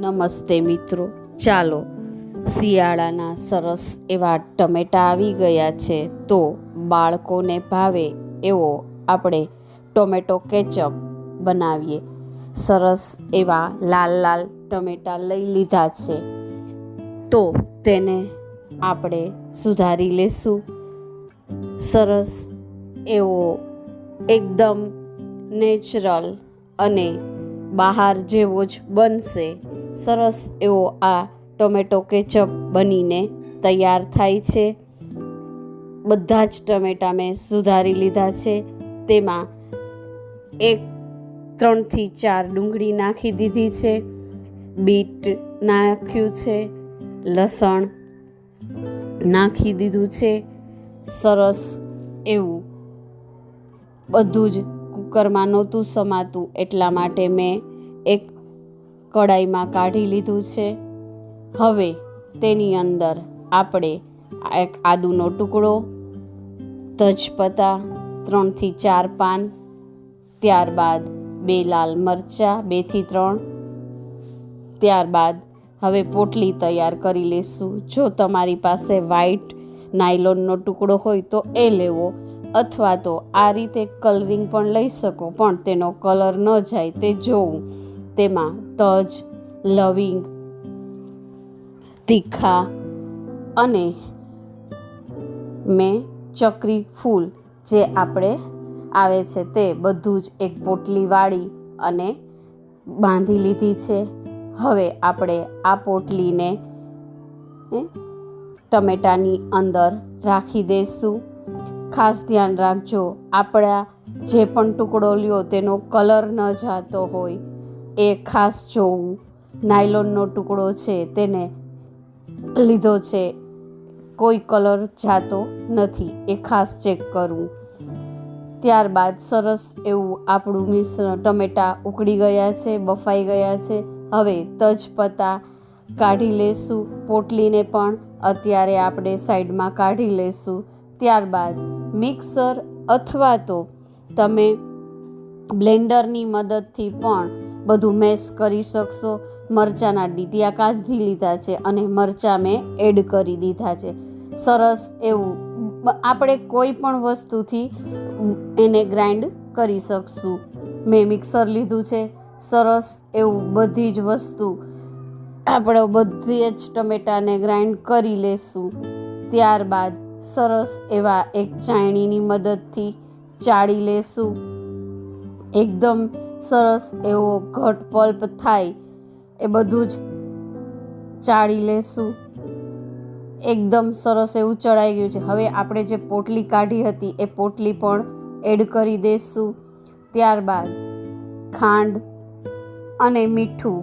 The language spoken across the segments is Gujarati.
નમસ્તે મિત્રો. ચાલો, શિયાળાના સરસ એવા ટમેટા આવી ગયા છે તો બાળકોને ભાવે એવો આપણે ટોમેટો કેચઅપ બનાવીએ. સરસ એવા લાલ લાલ ટમેટા લઈ લીધા છે. તો તેને આપણે સુધારી લેશું. સરસ એવો એકદમ નેચરલ અને બહાર જેવો જ બનશે. સરસ એવો આ ટોમેટો કેચઅપ બનીને તૈયાર થાય છે. બધા જ ટમેટા મેં સુધારી લીધા છે. તેમાં એક, ત્રણથી ચાર ડુંગળી નાખી દીધી છે. બીટ નાખ્યું છે. લસણ નાખી દીધું છે. સરસ એવું બધું જ કુકરમાં નહોતું સમાતું એટલા માટે મેં એક કડાઈમાં કાઢી લીધું છે. હવે તેની અંદર આપણે એક આદુનો ટુકડો તજપત્તા ત્રણથી ચાર પાન, ત્યારબાદ બે લાલ મરચાં, બેથી ત્રણ. ત્યારબાદ હવે પોટલી તૈયાર કરી લેશું. જો તમારી પાસે વ્હાઈટ નાયલોનનો ટુકડો હોય તો એ લેવો, અથવા તો આ રીતે કલરિંગ પણ લઈ શકો, પણ તેનો કલર ન જાય તે જોવું. તેમાં તજ, લવિંગ, તીખા અને મેં ચક્રી ફૂલ જે આપણે આવે છે તે બધું જ એક પોટલી વાળી અને બાંધી લીધી છે. હવે આપણે આ પોટલીને ટમેટાની અંદર રાખી દઈશું. ખાસ ધ્યાન રાખજો, આપણા જે પણ ટુકડો લ્યો તેનો કલર ન જાતો હોય. એ ખાસ જોવું. નાયલોનનો ટુકડો છે તેને લીધો છે. કોઈ કલર જાતો નથી. એ ખાસ ચેક કરવું ત્યારબાદ સરસ એવું આપણું મિશ્રણ ટમેટાં ઉકળી ગયા છે, બફાઈ ગયા છે. હવે તજપત્તા કાઢી લેશું. પોટલીને પણ અત્યારે આપણે સાઈડમાં કાઢી લેશું. ત્યારબાદ મિક્સર અથવા તો તમે બ્લેન્ડરની મદદથી પણ બધું મેશ કરી શકશો. મરચાંના ડીટિયા કાઢી લીધા છે અને મરચાં મેં એડ કરી દીધા છે. સરસ એવું. આપણે કોઈ પણ વસ્તુથી એને ગ્રાઇન્ડ કરી શકશું. મેં મિક્સર લીધું છે. સરસ એવું બધી જ વસ્તુ. આપણે બધી જ ટમેટાને ગ્રાઇન્ડ કરી લેશું. ત્યારબાદ સરસ એવા એક ચાયણીની મદદથી ચાળી લેશું. એકદમ સરસ એવો ઘટ પલ્પ થાય, એ બધું જ ચાળી લેશું. એકદમ સરસ એવું ચડાઈ ગયું છે. હવે આપણે જે પોટલી કાઢી હતી, એ પોટલી પણ એડ કરી દઈશું ત્યારબાદ ખાંડ અને મીઠું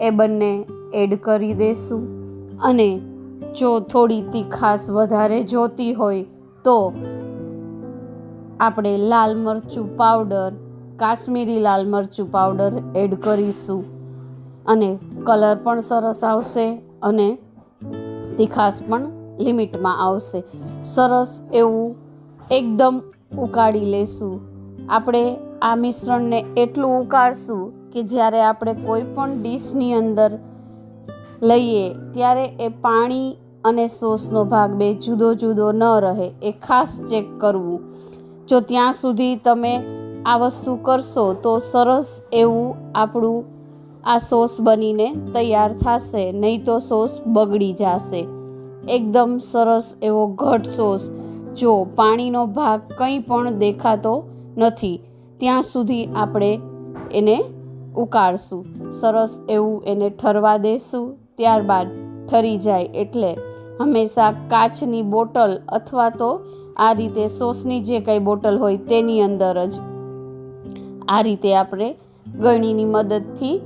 એ બંને એડ કરી દઈશું અને જો થોડી તીખાસ વધારે જોતી હોય તો આપણે લાલ મરચું પાવડર કાશ્મીરી લાલ મરચું પાવડર એડ કરીશું. અને કલર પણ સરસ આવશે અને તીખાશ પણ લિમિટમાં આવશે. સરસ એવું એકદમ ઉકાળી લેશું. આપણે આ મિશ્રણને એટલું ઉકાળશું કે જ્યારે આપણે કોઈ પણ ડીશની અંદર લઈએ, ત્યારે એ પાણી અને સોસનો ભાગ બે જુદો જુદો ન રહે. એ ખાસ ચેક કરવું. જો ત્યાં સુધી તમે આ વસ્તુ કરશો તો સરસ એવું આપણું આ સોસ બનીને તૈયાર થશે, નહીં તો સોસ બગડી જશે. એકદમ સરસ એવો ઘટ સોસ. જો પાણીનો ભાગ કંઈ પણ દેખાતો નથી, ત્યાં સુધી આપણે એને ઉકાળશું. સરસ એવું એને ઠરવા દેશું, ત્યારબાદ ઠરી જાય એટલે હંમેશા કાચની બોટલ અથવા તો આ રીતે સોસની જે કંઈ બોટલ હોય તેની અંદર જ. આ રીતે આપણે ગળણીની મદદથી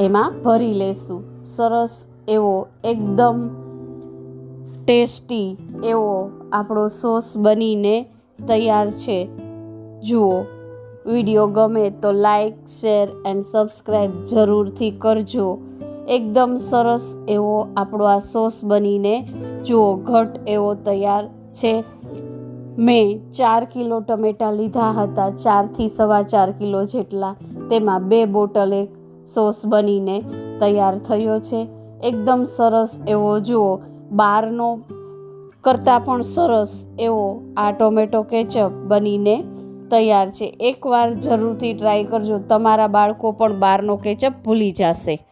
એમાં ભરી લેશું. સરસ એવો એકદમ ટેસ્ટી એવો આપણો સોસ બનીને તૈયાર છે. જુઓ, વીડિયો ગમે તો લાઈક, શેર એન્ડ સબસ્ક્રાઈબ જરૂરથી કરજો. એકદમ સરસ એવો આપણો આ સોસ બનીને જુઓ, ઘટ એવો તૈયાર છે. મેં ચાર કિલો ટમેટાં લીધા હતા, ચારથી સવા ચાર કિલો જેટલા. તેમાં બે બોટલ એક સોસ બનીને તૈયાર થયો છે. એકદમ સરસ એવો, જુઓ, બહારનો કરતાં પણ સરસ એવો આ ટોમેટો કેચઅપ બનીને તૈયાર છે. એકવાર જરૂરથી ટ્રાય કરજો. તમારા બાળકો પણ બહારનો કેચઅપ ભૂલી જશે.